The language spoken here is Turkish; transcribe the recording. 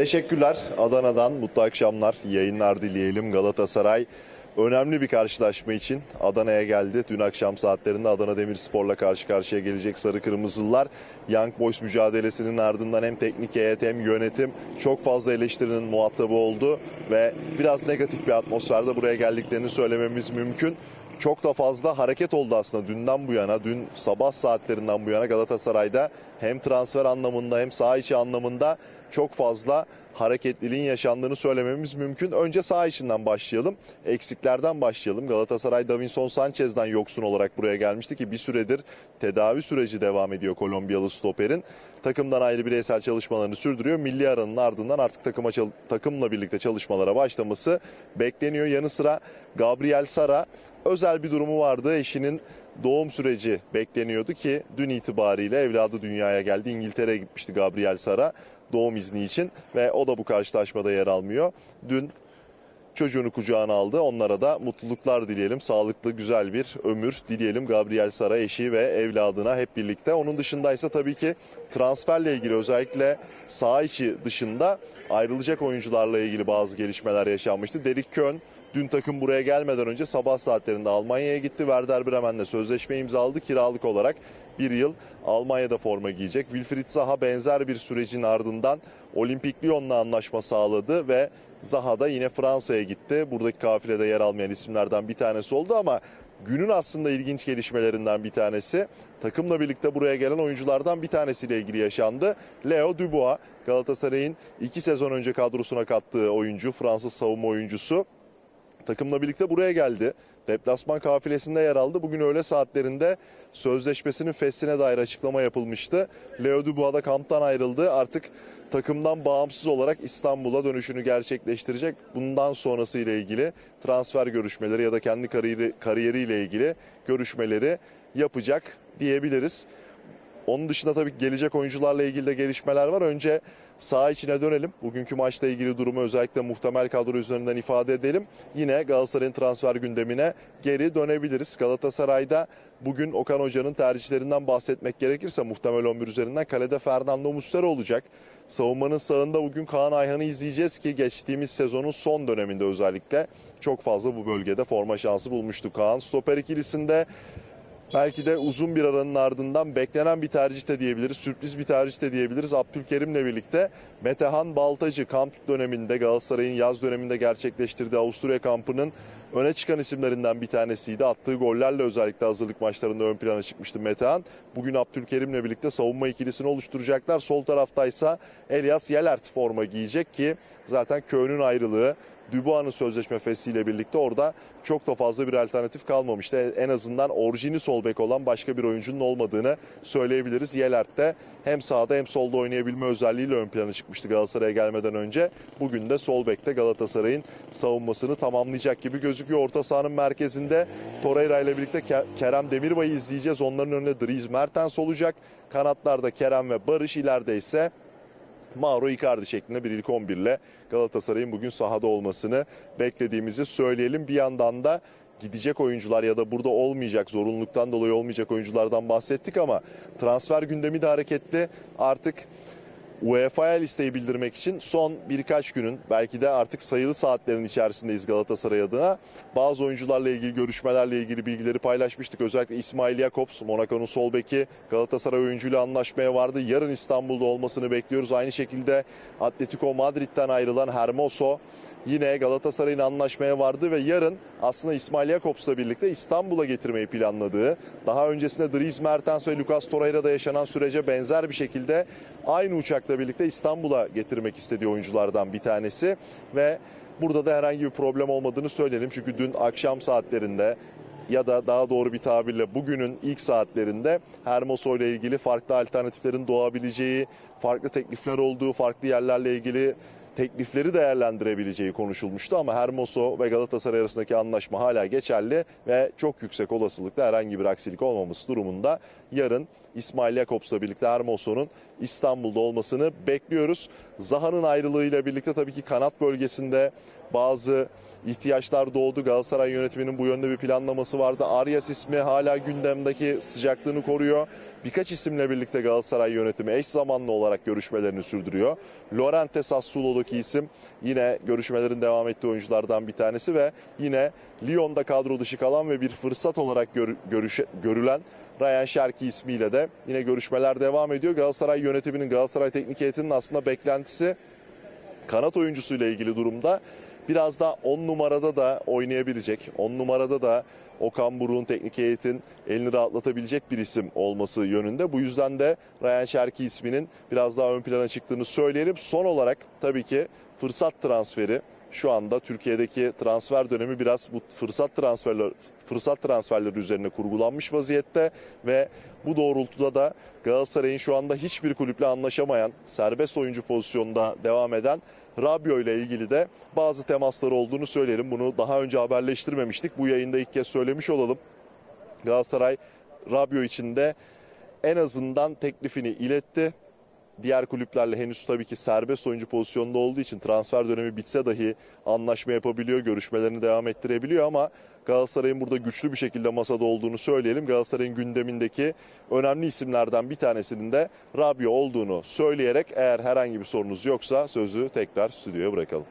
Teşekkürler Adana'dan mutlu akşamlar yayınlar dileyelim Galatasaray. Önemli bir karşılaşma için Adana'ya geldi. Dün akşam saatlerinde Adana Demirspor'la karşı karşıya gelecek Sarı Kırmızılılar. Young Boys mücadelesinin ardından hem teknik heyet hem yönetim çok fazla eleştirinin muhatabı oldu ve biraz negatif bir atmosferde buraya geldiklerini söylememiz mümkün. Çok da fazla hareket oldu aslında dünden bu yana, dün sabah saatlerinden bu yana Galatasaray'da hem transfer anlamında hem saha içi anlamında çok fazla hareketliliğin yaşandığını söylememiz mümkün. Önce saha içinden başlayalım. Eksiklerden başlayalım. Galatasaray Davinson Sanchez'den yoksun olarak buraya gelmişti ki bir süredir tedavi süreci devam ediyor Kolombiyalı stoperin. Takımdan ayrı bireysel çalışmalarını sürdürüyor. Milli aranın ardından artık takıma takımla birlikte çalışmalara başlaması bekleniyor. Yanı sıra Gabriel Sara özel bir durumu vardı. Eşinin doğum süreci bekleniyordu ki dün itibariyle evladı dünyaya geldi. İngiltere'ye gitmişti Gabriel Sara doğum izni için ve o da bu karşılaşmada yer almıyor. Dün çocuğunu kucağına aldı. Onlara da mutluluklar dileyelim. Sağlıklı güzel bir ömür dileyelim Gabriel Sara eşi ve evladına hep birlikte. Onun dışındaysa tabii ki transferle ilgili özellikle saha içi dışında ayrılacak oyuncularla ilgili bazı gelişmeler yaşanmıştı. Derik Kön dün takım buraya gelmeden önce sabah saatlerinde Almanya'ya gitti. Werder Bremen'le sözleşme imzaladı kiralık olarak. Bir yıl Almanya'da forma giyecek. Wilfried Zaha benzer bir sürecin ardından Olimpik Lyon'la anlaşma sağladı ve Zaha da yine Fransa'ya gitti. Buradaki kafilede yer almayan isimlerden bir tanesi oldu ama günün aslında ilginç gelişmelerinden bir tanesi takımla birlikte buraya gelen oyunculardan bir tanesiyle ilgili yaşandı. Leo Dubois Galatasaray'ın iki sezon önce kadrosuna kattığı oyuncu Fransız savunma oyuncusu takımla birlikte buraya geldi. Deplasman kafilesinde yer aldı. Bugün öğle saatlerinde sözleşmesinin fesline dair açıklama yapılmıştı. Leo Dubois da kamptan ayrıldı. Artık takımdan bağımsız olarak İstanbul'a dönüşünü gerçekleştirecek. Bundan sonrası ile ilgili transfer görüşmeleri ya da kendi kariyeri, kariyeriyle ilgili görüşmeleri yapacak diyebiliriz. Onun dışında tabii gelecek oyuncularla ilgili de gelişmeler var. Önce saha içine dönelim. Bugünkü maçla ilgili durumu özellikle muhtemel kadro üzerinden ifade edelim. Yine Galatasaray'ın transfer gündemine geri dönebiliriz. Galatasaray'da bugün Okan Hoca'nın tercihlerinden bahsetmek gerekirse muhtemel 11 üzerinden kalede Fernando Muslera olacak. Savunmanın sağında bugün Kaan Ayhan'ı izleyeceğiz ki geçtiğimiz sezonun son döneminde özellikle çok fazla bu bölgede forma şansı bulmuştu Kaan. Stoper ikilisinde Belki de uzun bir aranın ardından beklenen bir tercih de diyebiliriz. Sürpriz bir tercih de diyebiliriz. Abdülkerim'le birlikte Metehan Baltacı kamp döneminde Galatasaray'ın yaz döneminde gerçekleştirdiği Avusturya kampının öne çıkan isimlerinden bir tanesiydi. Attığı gollerle özellikle hazırlık maçlarında ön plana çıkmıştı Metehan. Bugün Abdülkerim'le birlikte savunma ikilisini oluşturacaklar. Sol taraftaysa Elias Yelert forma giyecek ki zaten Köy'ün ayrılığı Dubois'ın sözleşme fesiyle birlikte orada çok da fazla bir alternatif kalmamıştı. En azından orijini sol bek olan başka bir oyuncunun olmadığını söyleyebiliriz. Yelert de hem sağda hem solda oynayabilme özelliğiyle ön plana çıkmıştı Galatasaray'a gelmeden önce. Bugün de sol bekte Galatasaray'ın savunmasını tamamlayacak gibi gözüküyor. Orta sahanın merkezinde Torreira ile birlikte Ke- Kerem Demirbay'ı izleyeceğiz. Onların önünde Dries Mertens olacak. Kanatlarda Kerem ve Barış ileride ise Mauro Icardi şeklinde bir ilk 11 ile Galatasaray'ın bugün sahada olmasını beklediğimizi söyleyelim. Bir yandan da gidecek oyuncular ya da burada olmayacak zorunluluktan dolayı olmayacak oyunculardan bahsettik ama transfer gündemi de hareketli. Artık UEFA'ya listeyi bildirmek için son birkaç günün belki de artık sayılı saatlerin içerisindeyiz Galatasaray adına. Bazı oyuncularla ilgili görüşmelerle ilgili bilgileri paylaşmıştık. Özellikle İsmail Jakobs, Monaco'nun sol beki Galatasaray oyuncuyla anlaşmaya vardı. Yarın İstanbul'da olmasını bekliyoruz. Aynı şekilde Atletico Madrid'den ayrılan Hermoso yine Galatasaray'ın anlaşmaya vardı ve yarın aslında İsmail Jakobs'la birlikte İstanbul'a getirmeyi planladığı, daha öncesinde Dries Mertens ve Lucas Torreira'da yaşanan sürece benzer bir şekilde aynı uçakla birlikte İstanbul'a getirmek istediği oyunculardan bir tanesi ve burada da herhangi bir problem olmadığını söyleyelim. Çünkü dün akşam saatlerinde ya da daha doğru bir tabirle bugünün ilk saatlerinde Hermoso ile ilgili farklı alternatiflerin doğabileceği, farklı teklifler olduğu, farklı yerlerle ilgili teklifleri değerlendirebileceği konuşulmuştu ama Hermoso ve Galatasaray arasındaki anlaşma hala geçerli ve çok yüksek olasılıkla herhangi bir aksilik olmaması durumunda yarın İsmail Jakobs'la birlikte Hermoso'nun İstanbul'da olmasını bekliyoruz. Zaha'nın ayrılığıyla birlikte tabii ki kanat bölgesinde bazı ihtiyaçlar doğdu. Galatasaray yönetiminin bu yönde bir planlaması vardı. Arias ismi hala gündemdeki sıcaklığını koruyor. Birkaç isimle birlikte Galatasaray yönetimi eş zamanlı olarak görüşmelerini sürdürüyor. Lorente Sassuolo'daki isim yine görüşmelerin devam ettiği oyunculardan bir tanesi ve yine Lyon'da kadro dışı kalan ve bir fırsat olarak gör- görüşe- görülen Ryan Şerki ismiyle de yine görüşmeler devam ediyor. Galatasaray yönetiminin, Galatasaray teknik heyetinin aslında beklentisi kanat oyuncusuyla ilgili durumda. Biraz da 10 numarada da oynayabilecek. 10 numarada da Okan Buruk'un teknik heyetin elini rahatlatabilecek bir isim olması yönünde. Bu yüzden de Ryan Şerki isminin biraz daha ön plana çıktığını söyleyelim. Son olarak tabii ki fırsat transferi şu anda Türkiye'deki transfer dönemi biraz bu fırsat transferler fırsat transferleri üzerine kurgulanmış vaziyette ve bu doğrultuda da Galatasaray'ın şu anda hiçbir kulüple anlaşamayan serbest oyuncu pozisyonunda devam eden Rabio ile ilgili de bazı temasları olduğunu söyleyelim. Bunu daha önce haberleştirmemiştik. Bu yayında ilk kez söylemiş olalım. Galatasaray Rabio için de en azından teklifini iletti. Diğer kulüplerle henüz tabii ki serbest oyuncu pozisyonunda olduğu için transfer dönemi bitse dahi anlaşma yapabiliyor, görüşmelerini devam ettirebiliyor ama Galatasaray'ın burada güçlü bir şekilde masada olduğunu söyleyelim. Galatasaray'ın gündemindeki önemli isimlerden bir tanesinin de Rabio olduğunu söyleyerek eğer herhangi bir sorunuz yoksa sözü tekrar stüdyoya bırakalım.